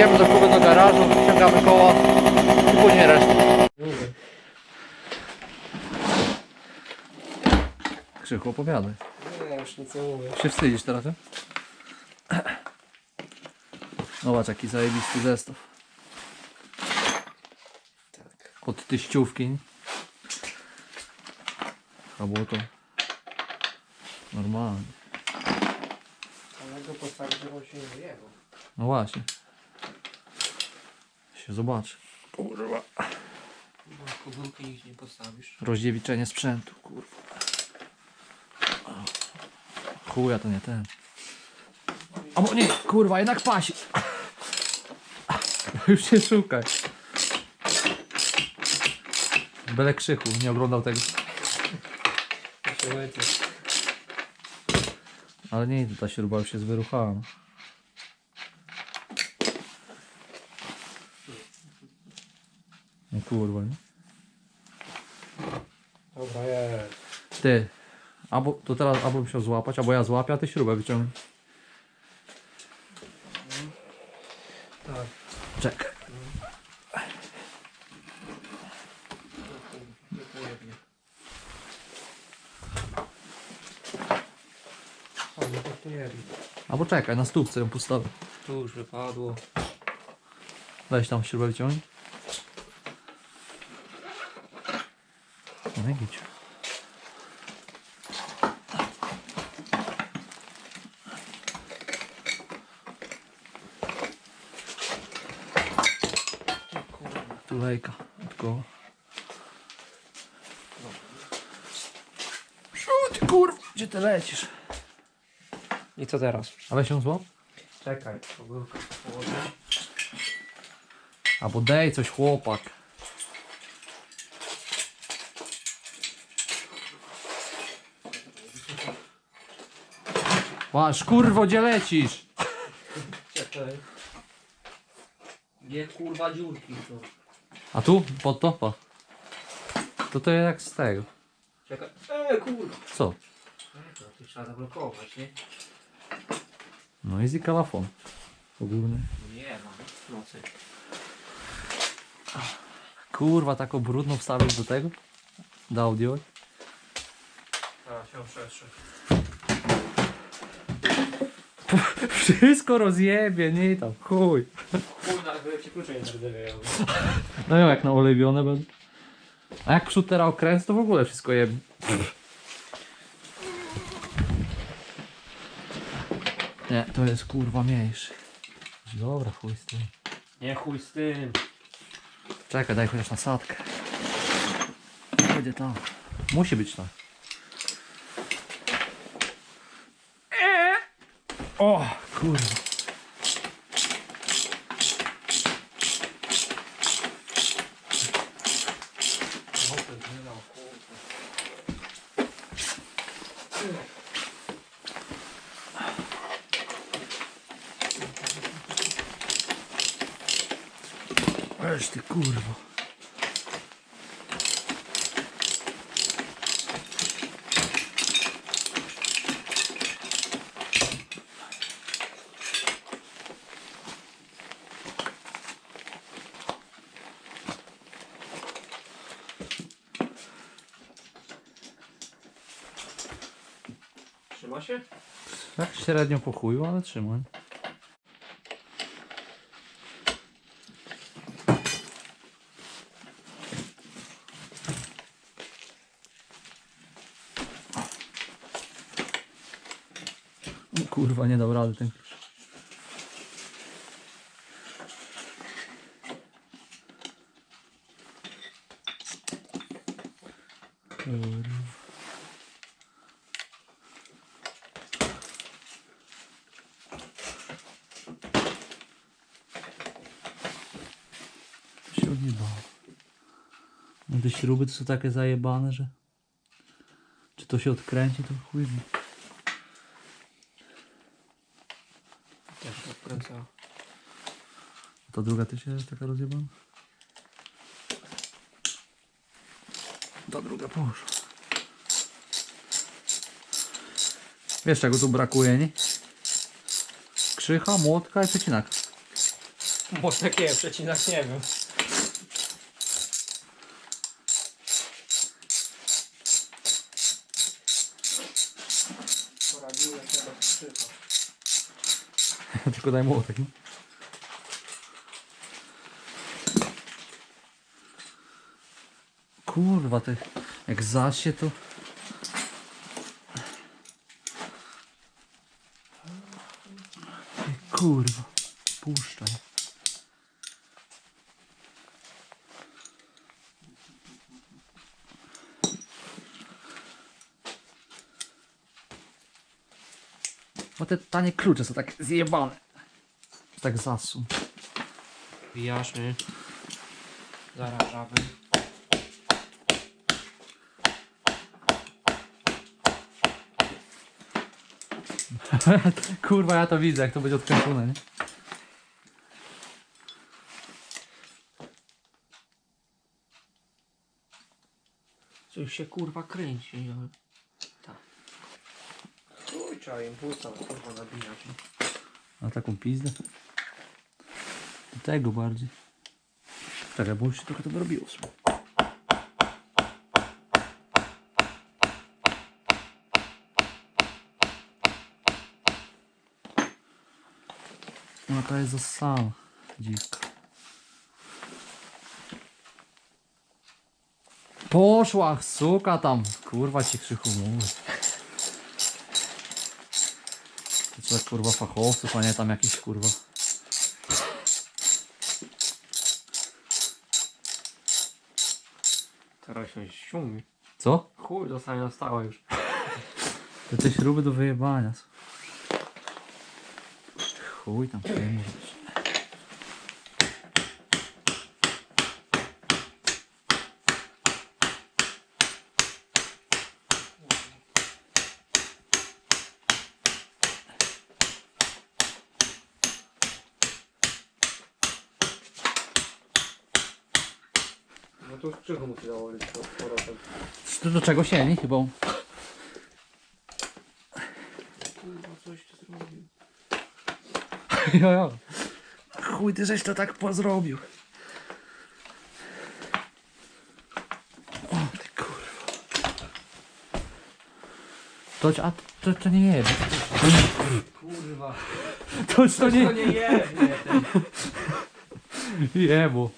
Jedziemy do Kuby do garażu, ściągamy koła i później resztę. Krzychu, opowiadaj. Nie, już nic nie mówię. Się wstydzisz teraz, nie? Zobacz jaki zajebisty zestaw. Tak. Od tyściówki. A było to normalnie. Ale go postawić, żeby on się nie wyjechał. No właśnie. Się zobaczy. Kurwa. Kobylki nic nie postawisz. Rozdziewiczenie sprzętu, kurwa. Chuja to nie ten. A bo nie, kurwa, jednak pasi. Już się szukaj. Byle krzyku, nie oglądał tego. Się. Ale nie, ta śruba już jest wyruchała. No. Kurwa, nie? Dobra, jest. Ty, albo to teraz albo bym musiał złapać, albo ja złapię, a ty śrubę wyciągnę. Tak. O, no to tu. Albo czekaj, na stópce ją postawię. Tu już wypadło. Weź tam śrubę wyciągnij. No gidź. Tulejka od koła. O ty kurwa, gdzie ty lecisz? I co teraz? A weź ją złap. Czekaj, kobylkę położyć. Albo dej coś chłopak. Masz kurwo, gdzie lecisz? Czekaj. Nie kurwa dziurki to. A tu? Pod topa. To to jak z tego. Czekaj. Eee kurwa. Co? Czekaj, to trzeba zablokować, nie? No easy kalafon. Ogólny. Nie mam nocy. Kurwa, taką brudną wstawić do tego? Do audio? A, się przeszy. Wszystko rozjebie, nie tam, chuj. Chuj, nawet by ci klucze nie. No jak na olewione będą. A jak teraz okręt, to w ogóle wszystko jebie. Nie, to jest kurwa mniejszy. Dobra, chuj z tym. Nie chuj z tym. Czekaj, daj chociaż nasadkę. Będzie tam. Musi być tak. O, kurwa. Weź ty kurwa. Trzyma się? Tak średnio po chuju, ale trzymaj. O Kurwa, nie dał rady ten klucz. Kurwa. To się odjebało. No te śruby to są takie zajebane, że... Czy to się odkręci, to chuj wie. Też odkręca. Ta druga też jest taka rozjebana? Ta druga poszła. Wiesz czego tu brakuje, nie? Krzycha, młotka i przecinak. Może takie przecinak nie wiem. Tylko daj młotek. nie? Kurwa, ty jak zasie to... Ty Kurwa, puszczaj. Bo te tanie klucze są tak zjebane. Tak zasun. Wijasz, Zarażamy. Kurwa, ja to widzę, jak to będzie odkręcone, nie? Coś się kurwa kręci, ale... Tak. Trzeba impulsa kurwa nabijać. Na taką pizdę. Do tego bardziej. Czekaj, bo już się trochę to wyrobiło. w sumie. No to jest zasana. Dziwka. Poszła, suka tam. Kurwa ci krzychu mówi. To co kurwa fachowców, a nie tam jakiś kurwa. Teraz się ściągnie. Co? Chuj, zostanie na stałe już. To te śruby do wyjebania. Chuj tam przejmujesz. No to już krzychu musi założyć to z powrotem. To do czego sieni chyba? Kurwa, coś ty zrobił. Jo, jo. Chuj ty żeś to tak pozrobił. O ty kurwa. To, a to, to nie jebie. Kurwa. To, to To nie nie jebnie ten. jebo.